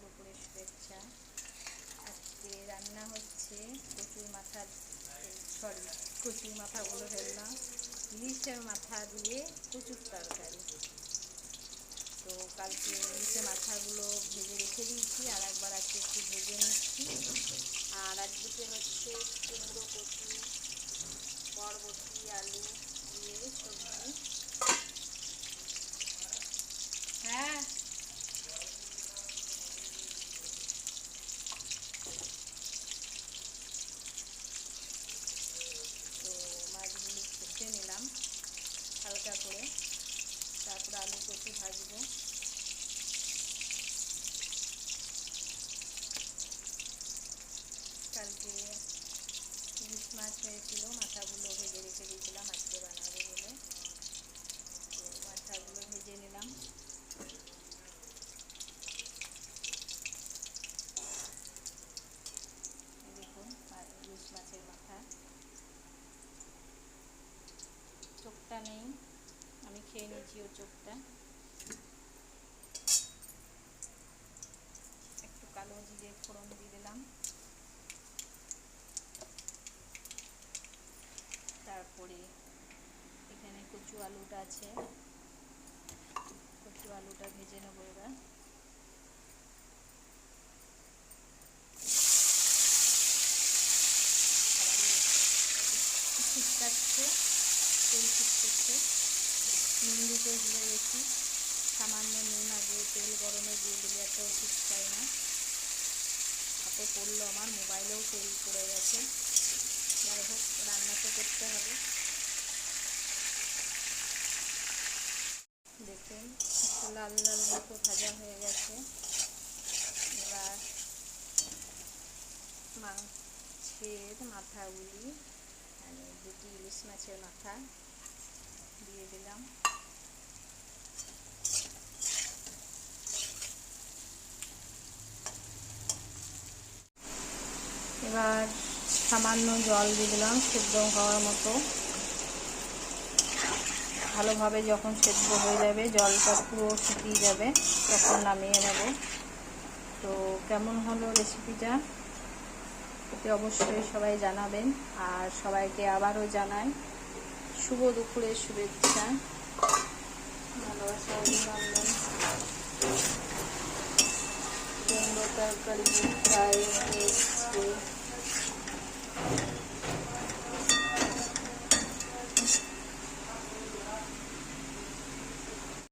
দুপুরের শুভেচ্ছা। আজকে রান্না হচ্ছে কচুর মাথার সরি, কচুর মাথাগুলো ফেললাম ইলিশের মাথা দিয়ে কচুর তরকারি। তো কালকে ইলিশের মাথাগুলো ভেজে রেখে দিয়েছি, আর একবার আজকে একটু ভেজে নিচ্ছি। আর একদিকে হচ্ছে কুমড়ো কচু, বরবটি, আলু দিয়ে সবজি হ্যাঁ তো মাছগুলো ভেজে নিলাম হালকা করে তারপরে আলু কচু ভাজবো। কালকে ইলিশ মাছ হয়েছিল, মাথাগুলো ভেজে রেখে দিয়েছিলাম, আজকে বানাবো বলে। তো মাথাগুলো ভেজে নিলাম। দেখুন ইলিশ মাছের মাথা। চোখটা নেই। খেয়ে নিয়েছি ও চোখটা। একটু কালো জিরে ফোড়ন দিয়ে দিলাম। তারপরে এখানে কচু আলুটা আছে। কচু আলুটা ভেজে নেব এবার। ছিটকাচ্ছে তেল ছিটকেছে নুন দিতে ভুলে গেছি। সামান্য নুন আগে তেল গরমে দিয়ে দিলে এত ছিটকায় না। হাতে পড়ল আমার, মোবাইলেও তেল পড়ে গেছে। যাই হোক, রান্না তো করতে হবে। দেখুন লাল লাল মতো ভাজা হয়ে গেছে। এবার মাছের মাথাগুলি মানে দুটি ইলিশ মাছের মাথা দিয়ে দিলাম। এবার সামান্য জল দিয়ে দিলাম সেদ্ধ হওয়ার মতো। ভালোভাবে যখন সেদ্ধ হয়ে যাবে, জলটা পুরো শুকিয়ে যাবে, তখন নামিয়ে নেব। তো কেমন হলো রেসিপিটা এতে অবশ্যই সবাই জানাবেন আর সবাইকে আবারও জানাই শুভ দুপুরের শুভেচ্ছা। ভালোবাসা তরকারি